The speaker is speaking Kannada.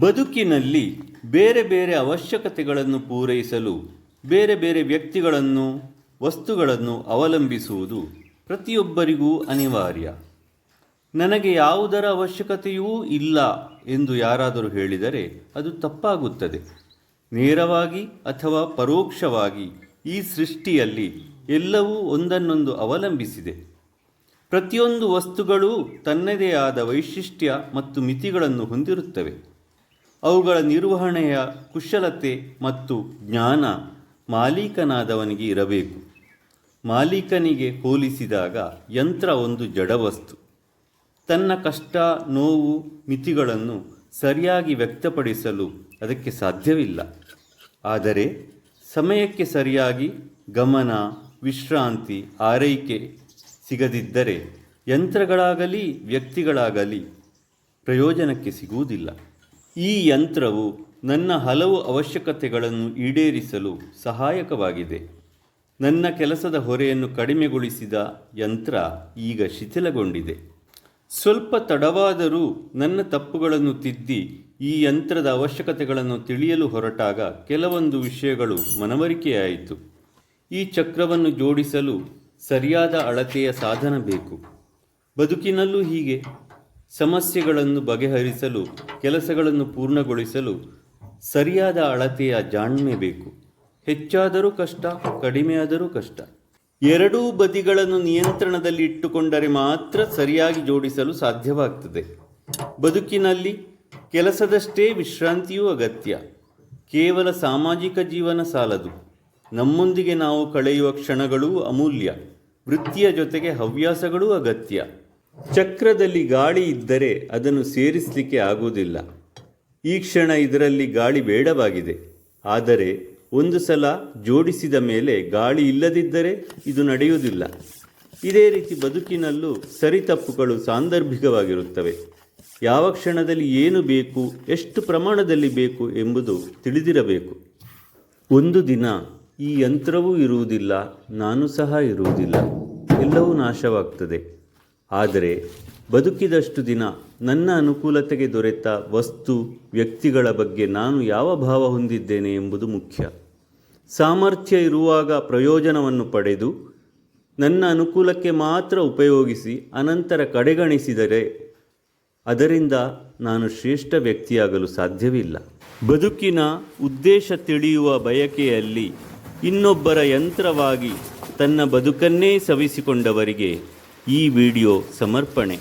ಬದುಕಿನಲ್ಲಿ ಬೇರೆ ಬೇರೆ ಅವಶ್ಯಕತೆಗಳನ್ನು ಪೂರೈಸಲು, ಬೇರೆ ಬೇರೆ ವ್ಯಕ್ತಿಗಳನ್ನು, ವಸ್ತುಗಳನ್ನು ಅವಲಂಬಿಸುವುದು ಪ್ರತಿಯೊಬ್ಬರಿಗೂ ಅನಿವಾರ್ಯ. ನನಗೆ ಯಾವುದರ ಅವಶ್ಯಕತೆಯೂ ಇಲ್ಲ ಎಂದು ಯಾರಾದರೂ ಹೇಳಿದರೆ ಅದು ತಪ್ಪಾಗುತ್ತದೆ. ನೇರವಾಗಿ ಅಥವಾ ಪರೋಕ್ಷವಾಗಿ ಈ ಸೃಷ್ಟಿಯಲ್ಲಿ ಎಲ್ಲವೂ ಒಂದನ್ನೊಂದು ಅವಲಂಬಿಸಿದೆ. ಪ್ರತಿಯೊಂದು ವಸ್ತುಗಳೂ ತನ್ನದೇ ಆದ ವೈಶಿಷ್ಟ್ಯ ಮತ್ತು ಮಿತಿಗಳನ್ನು ಹೊಂದಿರುತ್ತವೆ. ಅವುಗಳ ನಿರ್ವಹಣೆಯ ಕುಶಲತೆ ಮತ್ತು ಜ್ಞಾನ ಮಾಲೀಕನಾದವನಿಗೆ ಇರಬೇಕು. ಮಾಲೀಕನಿಗೆ ಹೋಲಿಸಿದಾಗ ಯಂತ್ರ ಒಂದು ಜಡವಸ್ತು ತನ್ನ ಕಷ್ಟ, ನೋವು, ಮಿತಿಗಳನ್ನು ಸರಿಯಾಗಿ ವ್ಯಕ್ತಪಡಿಸಲು ಅದಕ್ಕೆ ಸಾಧ್ಯವಿಲ್ಲ. ಆದರೆ ಸಮಯಕ್ಕೆ ಸರಿಯಾಗಿ ಗಮನ, ವಿಶ್ರಾಂತಿ, ಆರೈಕೆ ಸಿಗದಿದ್ದರೆ ಯಂತ್ರಗಳಾಗಲಿ ವ್ಯಕ್ತಿಗಳಾಗಲಿ ಪ್ರಯೋಜನಕ್ಕೆ ಸಿಗುವುದಿಲ್ಲ. ಈ ಯಂತ್ರವು ನನ್ನ ಹಲವು ಅವಶ್ಯಕತೆಗಳನ್ನು ಈಡೇರಿಸಲು ಸಹಾಯಕವಾಗಿದೆ. ನನ್ನ ಕೆಲಸದ ಹೊರೆಯನ್ನು ಕಡಿಮೆಗೊಳಿಸಿದ ಯಂತ್ರ ಈಗ ಶಿಥಿಲಗೊಂಡಿದೆ. ಸ್ವಲ್ಪ ತಡವಾದರೂ ನನ್ನ ತಪ್ಪುಗಳನ್ನು ತಿದ್ದಿ ಈ ಯಂತ್ರದ ಅವಶ್ಯಕತೆಗಳನ್ನು ತಿಳಿಯಲು ಹೊರಟಾಗ ಕೆಲವೊಂದು ವಿಷಯಗಳು ಮನವರಿಕೆಯಾಯಿತು. ಈ ಚಕ್ರವನ್ನು ಜೋಡಿಸಲು ಸರಿಯಾದ ಅಳತೆಯ ಸಾಧನ ಬೇಕು. ಬದುಕಿನಲ್ಲೂ ಹೀಗೆ. ಸಮಸ್ಯೆಗಳನ್ನು ಬಗೆಹರಿಸಲು, ಕೆಲಸಗಳನ್ನು ಪೂರ್ಣಗೊಳಿಸಲು ಸರಿಯಾದ ಅಳತೆಯ ಜಾಣ್ಮೆ ಬೇಕು. ಹೆಚ್ಚಾದರೂ ಕಷ್ಟ, ಕಡಿಮೆಯಾದರೂ ಕಷ್ಟ. ಎರಡೂ ಬದಿಗಳನ್ನು ನಿಯಂತ್ರಣದಲ್ಲಿ ಇಟ್ಟುಕೊಂಡರೆ ಮಾತ್ರ ಸರಿಯಾಗಿ ಜೋಡಿಸಲು ಸಾಧ್ಯವಾಗ್ತದೆ. ಬದುಕಿನಲ್ಲಿ ಕೆಲಸದಷ್ಟೇ ವಿಶ್ರಾಂತಿಯೂ ಅಗತ್ಯ. ಕೇವಲ ಸಾಮಾಜಿಕ ಜೀವನ ಸಾಲದು. ನಮ್ಮೊಂದಿಗೆ ನಾವು ಕಳೆಯುವ ಕ್ಷಣಗಳೂ ಅಮೂಲ್ಯ. ವೃತ್ತಿಯ ಜೊತೆಗೆ ಹವ್ಯಾಸಗಳೂ ಅಗತ್ಯ. ಚಕ್ರದಲ್ಲಿ ಗಾಳಿ ಇದ್ದರೆ ಅದನ್ನು ಸೇರಿಸಲಿಕ್ಕೆ ಆಗುವುದಿಲ್ಲ. ಈ ಕ್ಷಣ ಇದರಲ್ಲಿ ಗಾಳಿ ಬೇಡವಾಗಿದೆ. ಆದರೆ ಒಂದು ಸಲ ಜೋಡಿಸಿದ ಮೇಲೆ ಗಾಳಿ ಇಲ್ಲದಿದ್ದರೆ ಇದು ನಡೆಯುವುದಿಲ್ಲ. ಇದೇ ರೀತಿ ಬದುಕಿನಲ್ಲೂ ಸರಿತಪ್ಪುಗಳು ಸಾಂದರ್ಭಿಕವಾಗಿರುತ್ತವೆ. ಯಾವ ಕ್ಷಣದಲ್ಲಿ ಏನು ಬೇಕು, ಎಷ್ಟು ಪ್ರಮಾಣದಲ್ಲಿ ಬೇಕು ಎಂಬುದು ತಿಳಿದಿರಬೇಕು. ಒಂದು ದಿನ ಈ ಯಂತ್ರವೂ ಇರುವುದಿಲ್ಲ, ನಾನು ಸಹ ಇರುವುದಿಲ್ಲ. ಎಲ್ಲವೂ ನಾಶವಾಗ್ತದೆ. ಆದರೆ ಬದುಕಿದಷ್ಟು ದಿನ ನನ್ನ ಅನುಕೂಲತೆಗೆ ದೊರೆತ ವಸ್ತು, ವ್ಯಕ್ತಿಗಳ ಬಗ್ಗೆ ನಾನು ಯಾವ ಭಾವ ಹೊಂದಿದ್ದೇನೆ ಎಂಬುದು ಮುಖ್ಯ. ಸಾಮರ್ಥ್ಯ ಇರುವಾಗ ಪ್ರಯೋಜನವನ್ನು ಪಡೆದು ನನ್ನ ಅನುಕೂಲಕ್ಕೆ ಮಾತ್ರ ಉಪಯೋಗಿಸಿ ಅನಂತರ ಕಡೆಗಣಿಸಿದರೆ ಅದರಿಂದ ನಾನು ಶ್ರೇಷ್ಠ ವ್ಯಕ್ತಿಯಾಗಲು ಸಾಧ್ಯವಿಲ್ಲ. ಬದುಕಿನ ಉದ್ದೇಶ ತಿಳಿಯುವ ಬಯಕೆಯಲ್ಲಿ ಇನ್ನೊಬ್ಬರ ಯಂತ್ರವಾಗಿ ತನ್ನ ಬದುಕನ್ನೇ ಸವಿಸಿಕೊಂಡವರಿಗೆ ಈ ವಿಡಿಯೋ ಸಮರ್ಪಣೆ